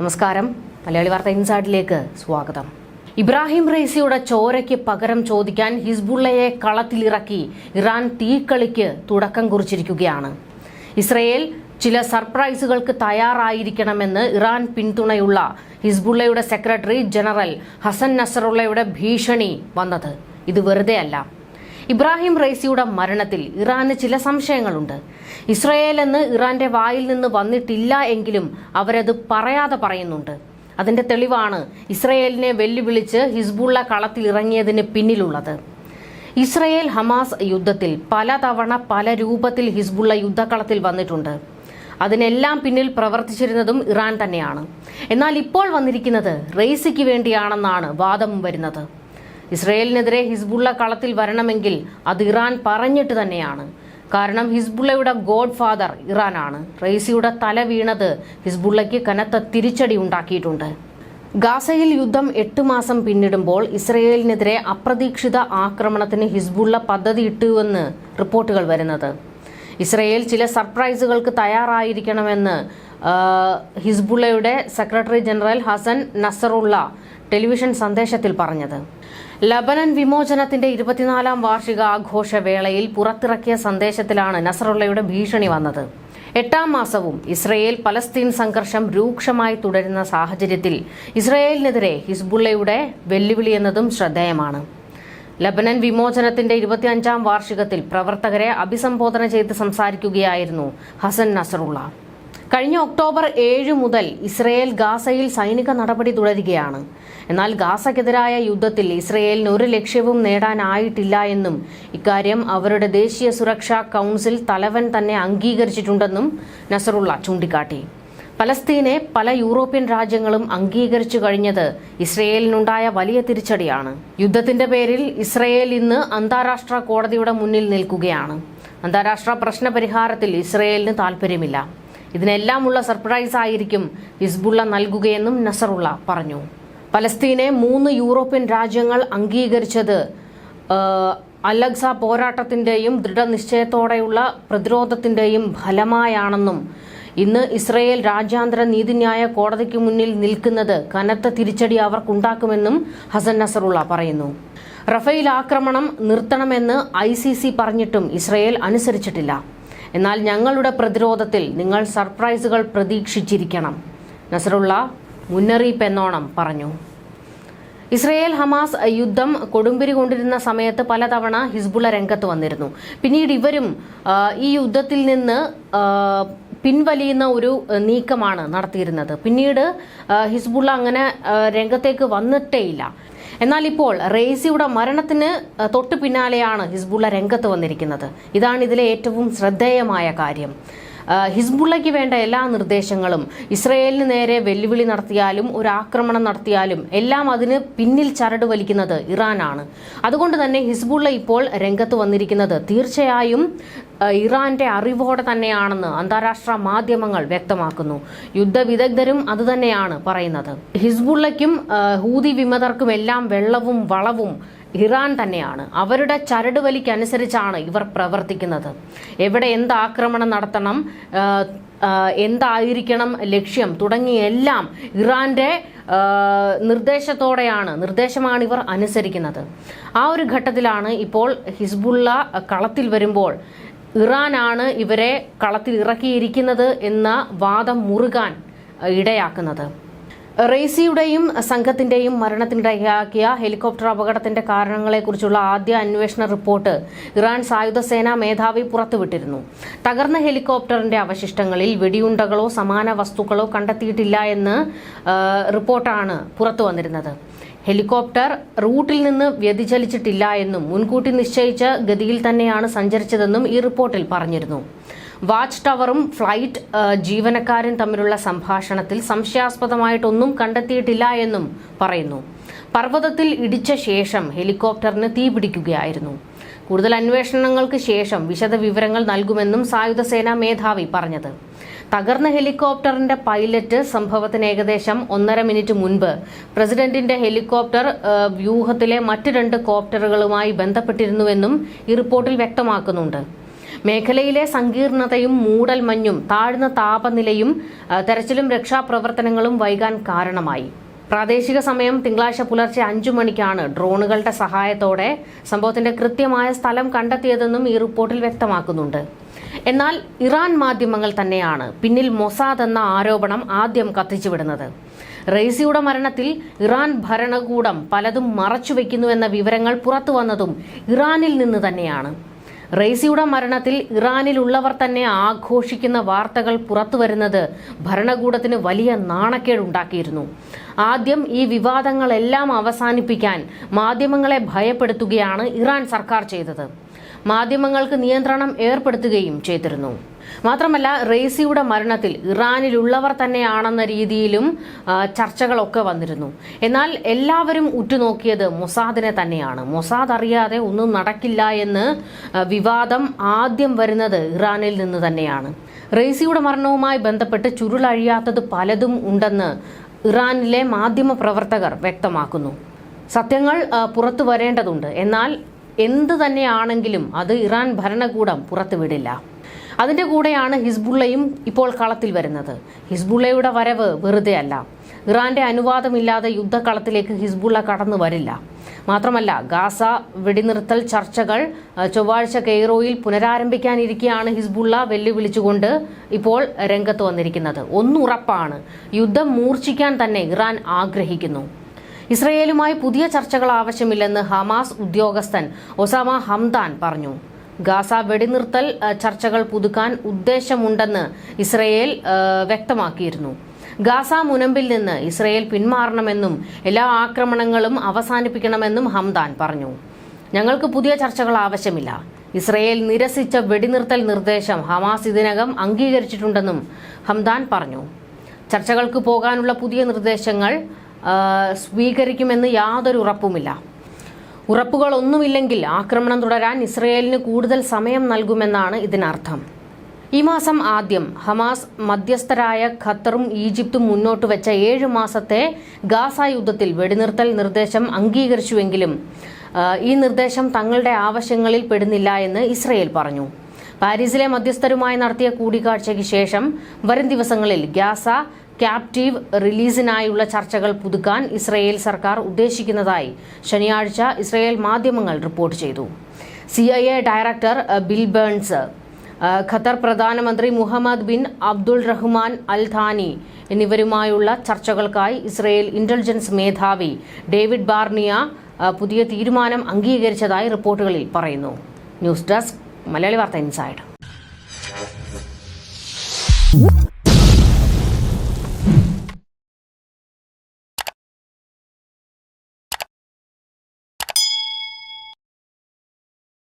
നമസ്കാരം. മലയാളി വാർത്ത ഇൻസൈഡിലേക്ക് സ്വാഗതം. ഇബ്രാഹിം റൈസിയുടെ ചോരയ്ക്ക് പകരം ചോദിക്കാൻ ഹിസ്ബുള്ളയെ കളത്തിലിറക്കി ഇറാൻ തീക്കളിക്ക് തുടക്കം കുറിച്ചിരിക്കുകയാണ്. ഇസ്രയേൽ ചില സർപ്രൈസുകൾക്ക് തയ്യാറായിരിക്കണമെന്ന് ഇറാൻ പിന്തുണയുള്ള ഹിസ്ബുള്ളയുടെ സെക്രട്ടറി ജനറൽ ഹസൻ നസറുള്ളയുടെ ഭീഷണി വന്നത്. ഇത് വെറുതെയല്ല. ഇബ്രാഹിം റൈസിയുടെ മരണത്തിൽ ഇറാന് ചില സംശയങ്ങളുണ്ട്. ഇസ്രയേൽ എന്ന് ഇറാന്റെ വായിൽ നിന്ന് വന്നിട്ടില്ല എങ്കിലും അവരത് പറയാതെ പറയുന്നുണ്ട്. അതിന്റെ തെളിവാണ് ഇസ്രയേലിനെ വെല്ലുവിളിച്ച് ഹിസ്ബുള്ള കളത്തിൽ ഇറങ്ങിയതിന് പിന്നിലുള്ളത്. ഇസ്രയേൽ ഹമാസ് യുദ്ധത്തിൽ പലതവണ പല രൂപത്തിൽ ഹിസ്ബുള്ള യുദ്ധക്കളത്തിൽ വന്നിട്ടുണ്ട്. അതിനെല്ലാം പിന്നിൽ പ്രവർത്തിച്ചിരുന്നതും ഇറാൻ തന്നെയാണ്. എന്നാൽ ഇപ്പോൾ വന്നിരിക്കുന്നത് റെയ്സിക്ക് വേണ്ടിയാണെന്നാണ് വാദം വരുന്നത്. ഇസ്രയേലിനെതിരെ ഹിസ്ബുള്ള കളത്തിൽ വരണമെങ്കിൽ അത് ഇറാൻ പറഞ്ഞിട്ട് തന്നെയാണ്. കാരണം ഹിസ്ബുള്ളയുടെ ഗോഡ് ഫാദർ ഇറാനാണ്. റെയ്സിയുടെ തല വീണത് ഹിസ്ബുള്ളയ്ക്ക് കനത്ത തിരിച്ചടി ഉണ്ടാക്കിയിട്ടുണ്ട്. ഗാസയിൽ യുദ്ധം എട്ട് മാസം പിന്നിടുമ്പോൾ ഇസ്രയേലിനെതിരെ അപ്രതീക്ഷിത ആക്രമണത്തിന് ഹിസ്ബുള്ള പദ്ധതിയിട്ടുവെന്ന് റിപ്പോർട്ടുകൾ വരുന്നത്. ഇസ്രയേൽ ചില സർപ്രൈസുകൾക്ക് തയ്യാറായിരിക്കണമെന്ന് ഹിസ്ബുള്ളയുടെ secretary general Hassan Nasrallah television സന്ദേശത്തിൽ പറഞ്ഞത്. ലബനൻ വിമോചനത്തിന്റെ ഇരുപത്തിനാലാം വാർഷിക ആഘോഷവേളയിൽ പുറത്തിറക്കിയ സന്ദേശത്തിലാണ് നസറുള്ളയുടെ ഭീഷണി വന്നത്. എട്ടാം മാസവും ഇസ്രയേൽ പലസ്തീൻ സംഘർഷം രൂക്ഷമായി തുടരുന്ന സാഹചര്യത്തിൽ ഇസ്രയേലിനെതിരെ ഹിസ്ബുള്ളയുടെ വെല്ലുവിളി എന്നതും ശ്രദ്ധേയമാണ്. ലബനൻ വിമോചനത്തിന്റെ ഇരുപത്തിയഞ്ചാം വാർഷികത്തിൽ പ്രവർത്തകരെ അഭിസംബോധന ചെയ്ത് സംസാരിക്കുകയായിരുന്നു ഹസൻ നസറുള്ള. കഴിഞ്ഞ ഒക്ടോബർ ഏഴ് മുതൽ ഇസ്രയേൽ ഗാസയിൽ സൈനിക നടപടി തുടരുകയാണ്. എന്നാൽ ഗാസക്കെതിരായ യുദ്ധത്തിൽ ഇസ്രയേലിന് ഒരു ലക്ഷ്യവും നേടാനായിട്ടില്ല എന്നും ഇക്കാര്യം അവരുടെ ദേശീയ സുരക്ഷാ കൗൺസിൽ തലവൻ തന്നെ അംഗീകരിച്ചിട്ടുണ്ടെന്നും നസറുള്ള ചൂണ്ടിക്കാട്ടി. പലസ്തീനെ പല യൂറോപ്യൻ രാജ്യങ്ങളും അംഗീകരിച്ചു കഴിഞ്ഞത് ഇസ്രയേലിനുണ്ടായ വലിയ തിരിച്ചടിയാണ്. യുദ്ധത്തിന്റെ പേരിൽ ഇസ്രയേൽ ഇന്ന് അന്താരാഷ്ട്ര കോടതിയുടെ മുന്നിൽ നിൽക്കുകയാണ്. അന്താരാഷ്ട്ര പ്രശ്ന പരിഹാരത്തിൽ ഇസ്രയേലിന് താൽപ്പര്യമില്ല. ഇതിനെല്ലാമുള്ള സർപ്രൈസ് ആയിരിക്കും ഹിസ്ബുള്ള നൽകുകയെന്നും നസറുള്ള പറഞ്ഞു. പലസ്തീനെ മൂന്ന് യൂറോപ്യൻ രാജ്യങ്ങൾ അംഗീകരിച്ചത് അലക്സ പോരാട്ടത്തിന്റെയും ദൃഢനിശ്ചയത്തോടെയുള്ള പ്രതിരോധത്തിന്റെയും ഫലമായാണെന്നും ഇന്ന് ഇസ്രയേൽ രാജ്യാന്തര നീതിന്യായ കോടതിക്ക് മുന്നിൽ നിൽക്കുന്നത് കനത്ത തിരിച്ചടി അവർക്കുണ്ടാക്കുമെന്നും ഹസൻ നസറുള്ള പറയുന്നു. റഫേൽ ആക്രമണം നിർത്തണമെന്ന് ഐ പറഞ്ഞിട്ടും ഇസ്രയേൽ അനുസരിച്ചിട്ടില്ല. എന്നാൽ ഞങ്ങളുടെ പ്രതിരോധത്തിൽ നിങ്ങൾ സർപ്രൈസുകൾ പ്രതീക്ഷിച്ചിരിക്കണം. നസറുള്ള മുന്നറിയിപ്പ് എന്നോണം പറഞ്ഞു. ഇസ്രയേൽ ഹമാസ് യുദ്ധം കൊടുമ്പിരി കൊണ്ടിരുന്ന സമയത്ത് പലതവണ ഹിസ്ബുള്ള രംഗത്ത് വന്നിരുന്നു. പിന്നീട് ഇവരും ഈ യുദ്ധത്തിൽ നിന്ന് പിൻവലിയുന്ന ഒരു നീക്കമാണ് നടത്തിയിരുന്നത്. പിന്നീട് ഹിസ്ബുള്ള അങ്ങനെ രംഗത്തേക്ക് വന്നിട്ടേയില്ല. എന്നാൽ ഇപ്പോൾ റെയ്സിയുടെ മരണത്തിന് തൊട്ടു പിന്നാലെയാണ് ഹിസ്ബുള്ള രംഗത്ത് വന്നിരിക്കുന്നത്. ഇതാണ് ഇതിലെ ഏറ്റവും ശ്രദ്ധേയമായ കാര്യം. ഹിസ്ബുള്ളയ്ക്ക് വേണ്ട എല്ലാ നിർദ്ദേശങ്ങളും ഇസ്രയേലിന് നേരെ വെല്ലുവിളി നടത്തിയാലും ഒരു ആക്രമണം നടത്തിയാലും എല്ലാം അതിന് പിന്നിൽ ചരട് വലിക്കുന്നത് ഇറാനാണ്. അതുകൊണ്ട് തന്നെ ഹിസ്ബുള്ള ഇപ്പോൾ രംഗത്ത് വന്നിരിക്കുന്നത് തീർച്ചയായും ഇറാന്റെ അറിവോടെ തന്നെയാണെന്ന് അന്താരാഷ്ട്ര മാധ്യമങ്ങൾ വ്യക്തമാക്കുന്നു. യുദ്ധ യുദ്ധവിദഗ്ധരും അതുതന്നെയാണ് പറയുന്നത്. ഹിസ്ബുള്ളയ്ക്കും ഹൂതി വിമതർക്കും എല്ലാം വെള്ളവും വളവും ഇറാൻ തന്നെയാണ്. അവരുടെ ചരടുവലിക്കനുസരിച്ചാണ് ഇവർ പ്രവർത്തിക്കുന്നത്. എവിടെ എന്ത് ആക്രമണം നടത്തണം എന്തായിരിക്കണം ലക്ഷ്യം തുടങ്ങിയെല്ലാം ഇറാന്റെ നിർദ്ദേശത്തോടെയാണ് നിർദ്ദേശമാണ് ഇവർ അനുസരിക്കുന്നത്. ആ ഒരു ഘട്ടത്തിലാണ് ഇപ്പോൾ ഹിസ്ബുള്ള കളത്തിൽ വരുമ്പോൾ ഇറാനാണ് ഇവരെ കളത്തിൽ ഇറക്കിയിരിക്കുന്നത് എന്ന വാദം മുറുകാൻ ഇടയാക്കുന്നത്. റെയ്സിയുടെയും സംഘത്തിന്റെയും മരണത്തിനിടയാക്കിയ ഹെലികോപ്റ്റർ അപകടത്തിന്റെ കാരണങ്ങളെക്കുറിച്ചുള്ള ആദ്യ അന്വേഷണ റിപ്പോർട്ട് ഇറാൻ സായുധ സേനാ മേധാവി പുറത്തുവിട്ടിരുന്നു. തകർന്ന ഹെലികോപ്റ്ററിന്റെ അവശിഷ്ടങ്ങളിൽ വെടിയുണ്ടകളോ സമാന വസ്തുക്കളോ കണ്ടെത്തിയിട്ടില്ല എന്ന് റിപ്പോർട്ടാണ് പുറത്തു വന്നിരുന്നത്. ഹെലികോപ്റ്റർ റൂട്ടിൽ നിന്ന് വ്യതിചലിച്ചിട്ടില്ല എന്നും മുൻകൂട്ടി നിശ്ചയിച്ച ഗതിയിൽ തന്നെയാണ് സഞ്ചരിച്ചതെന്നും ഈ റിപ്പോർട്ടിൽ പറഞ്ഞിരുന്നു. വാച്ച് ടവറും ഫ്ലൈറ്റ് ജീവനക്കാരും തമ്മിലുള്ള സംഭാഷണത്തിൽ സംശയാസ്പദമായിട്ടൊന്നും കണ്ടെത്തിയിട്ടില്ല എന്നും പറയുന്നു. പർവതത്തിൽ ഇടിച്ച ശേഷം ഹെലികോപ്റ്ററിന് തീപിടിക്കുകയായിരുന്നു കൂടുതൽ അന്വേഷണങ്ങൾക്ക് ശേഷം വിശദ വിവരങ്ങൾ നൽകുമെന്നും സായുധ സേനാ മേധാവി പറഞ്ഞത്. തകർന്ന ഹെലികോപ്റ്ററിന്റെ പൈലറ്റ് സംഭവത്തിന് ഏകദേശം ഒന്നര മിനിറ്റ് മുൻപ് പ്രസിഡന്റിന്റെ ഹെലികോപ്റ്റർ വ്യൂഹത്തിലെ മറ്റ് രണ്ട് കോപ്റ്ററുകളുമായി ബന്ധപ്പെട്ടിരുന്നുവെന്നും ഈ റിപ്പോർട്ടിൽ വ്യക്തമാക്കുന്നുണ്ട്. മേഖലയിലെ സങ്കീർണതയും മൂടൽമഞ്ഞും താഴ്ന്ന താപനിലയും തെരച്ചിലും രക്ഷാപ്രവർത്തനങ്ങളും വൈകാൻ കാരണമായി. പ്രാദേശിക സമയം തിങ്കളാഴ്ച പുലർച്ചെ അഞ്ചു മണിക്കാണ് ഡ്രോണുകളുടെ സഹായത്തോടെ സംഭവത്തിന്റെ കൃത്യമായ സ്ഥലം കണ്ടെത്തിയതെന്നും ഈ റിപ്പോർട്ടിൽ വ്യക്തമാക്കുന്നുണ്ട്. എന്നാൽ ഇറാൻ മാധ്യമങ്ങൾ തന്നെയാണ് പിന്നിൽ മൊസാദ് എന്ന ആരോപണം ആദ്യം കത്തിച്ചുവിടുന്നത്. റെയ്സിയുടെ മരണത്തിൽ ഇറാൻ ഭരണകൂടം പലതും മറച്ചുവെക്കുന്നുവെന്ന വിവരങ്ങൾ പുറത്തു വന്നതും ഇറാനിൽ നിന്ന് തന്നെയാണ്. റെയ്സിയുടെ മരണത്തിൽ ഇറാനിലുള്ളവർ തന്നെ ആഘോഷിക്കുന്ന വാർത്തകൾ പുറത്തുവരുന്നത് ഭരണകൂടത്തിന് വലിയ നാണക്കേടുണ്ടാക്കിയിരുന്നു. ആദ്യം ഈ വിവാദങ്ങളെല്ലാം അവസാനിപ്പിക്കാൻ മാധ്യമങ്ങളെ ഭയപ്പെടുത്തുകയാണ് ഇറാൻ സർക്കാർ ചെയ്തത്. മാധ്യമങ്ങൾക്ക് നിയന്ത്രണം ഏർപ്പെടുത്തുകയും ചെയ്തിരുന്നു. മാത്രമല്ല റെയ്സിയുടെ മരണത്തിൽ ഇറാനിലുള്ളവർ തന്നെയാണെന്ന രീതിയിലും ചർച്ചകളൊക്കെ വന്നിരുന്നു. എന്നാൽ എല്ലാവരും ഉറ്റുനോക്കിയത് മൊസാദിനെ തന്നെയാണ്. മൊസാദ് അറിയാതെ ഒന്നും നടക്കില്ല എന്ന് വിവാദം ആദ്യം വരുന്നത് ഇറാനിൽ നിന്ന് തന്നെയാണ്. റെയ്സിയുടെ മരണവുമായി ബന്ധപ്പെട്ട് ചുരുളഴിയാത്തത് പലതും ഉണ്ടെന്ന് ഇറാനിലെ മാധ്യമ പ്രവർത്തകർ വ്യക്തമാക്കുന്നു. സത്യങ്ങൾ പുറത്തു വരേണ്ടതുണ്ട്. എന്നാൽ എന്ത് തന്നെയാണെങ്കിലും അത് ഇറാൻ ഭരണകൂടം പുറത്തുവിടില്ല. അതിന്റെ കൂടെയാണ് ഹിസ്ബുള്ളയും ഇപ്പോൾ കളത്തിൽ വരുന്നത്. ഹിസ്ബുള്ളയുടെ വരവ് വെറുതെ അല്ല. ഇറാന്റെ അനുവാദമില്ലാതെ യുദ്ധക്കളത്തിലേക്ക് ഹിസ്ബുള്ള കടന്നു വരില്ല. മാത്രമല്ല ഗാസ വെടിനിർത്തൽ ചർച്ചകൾ ചൊവ്വാഴ്ച കെയ്റോയിൽ പുനരാരംഭിക്കാനിരിക്കെയാണ് ഹിസ്ബുള്ള വെല്ലുവിളിച്ചുകൊണ്ട് ഇപ്പോൾ രംഗത്ത് വന്നിരിക്കുന്നത്. ഒന്നുറപ്പാണ് യുദ്ധം മൂർച്ഛിക്കാൻ തന്നെ ഇറാൻ ആഗ്രഹിക്കുന്നു. ഇസ്രയേലുമായി പുതിയ ചർച്ചകൾ ആവശ്യമില്ലെന്ന് ഹമാസ് ഉദ്യോഗസ്ഥൻ ഒസാമ ഹംദാൻ പറഞ്ഞു. ഗാസ വെടിനിർത്തൽ ചർച്ചകൾ പുതുക്കാൻ ഉദ്ദേശമുണ്ടെന്ന് ഇസ്രയേൽ വ്യക്തമാക്കിയിരുന്നു. ഗാസ മുനമ്പിൽ നിന്ന് ഇസ്രയേൽ പിന്മാറണമെന്നും എല്ലാ ആക്രമണങ്ങളും അവസാനിപ്പിക്കണമെന്നും ഹംദാൻ പറഞ്ഞു. ഞങ്ങൾക്ക് പുതിയ ചർച്ചകൾ ആവശ്യമില്ല. ഇസ്രയേൽ നിരസിച്ച വെടിനിർത്തൽ നിർദ്ദേശം ഹമാസ് ഇതിനകം അംഗീകരിച്ചിട്ടുണ്ടെന്നും ഹംദാൻ പറഞ്ഞു. ചർച്ചകൾക്ക് പോകാനുള്ള പുതിയ നിർദ്ദേശങ്ങൾ സ്വീകരിക്കുമെന്ന് യാതൊരു ഉറപ്പുമില്ല. ഉറപ്പുകളൊന്നുമില്ലെങ്കിൽ ആക്രമണം തുടരാൻ ഇസ്രയേലിന് കൂടുതൽ സമയം നൽകുമെന്നാണ് ഇതിനർത്ഥം. ഈ മാസം ആദ്യം ഹമാസ് മധ്യസ്ഥരായ ഖത്തറും ഈജിപ്തും മുന്നോട്ട് വെച്ച ഏഴ് മാസത്തെ ഗാസ യുദ്ധത്തിൽ വെടിനിർത്തൽ നിർദ്ദേശം അംഗീകരിച്ചുവെങ്കിലും ഈ നിർദ്ദേശം തങ്ങളുടെ ആവശ്യങ്ങളിൽ പെടുന്നില്ല എന്ന് ഇസ്രയേൽ പറഞ്ഞു. പാരീസിലെ മധ്യസ്ഥരുമായി നടത്തിയ കൂടിക്കാഴ്ചയ്ക്ക് ശേഷം വരും ദിവസങ്ങളിൽ ഗാസ ക്യാപ്റ്റീവ് റിലീസിനായുള്ള ചർച്ചകൾ പുതുക്കാൻ ഇസ്രയേൽ സർക്കാർ ഉദ്ദേശിക്കുന്നതായി ശനിയാഴ്ച ഇസ്രയേൽ മാധ്യമങ്ങൾ റിപ്പോർട്ട് ചെയ്തു. C I A director Bill Burns Qatar പ്രധാനമന്ത്രി Mohammed bin Abdul Rahman Al Thani എന്നിവരുമായുള്ള ചർച്ചകൾക്കായി ഇസ്രയേൽ ഇന്റലിജൻസ് മേധാവി ഡേവിഡ് ബാർണിയ പുതിയ തീരുമാനം അംഗീകരിച്ചതായി റിപ്പോർട്ടുകളിൽ പറയുന്നു. ന്യൂസ് ഡെസ്ക് മലയാളി വാർത്ത ഇൻസൈഡ്.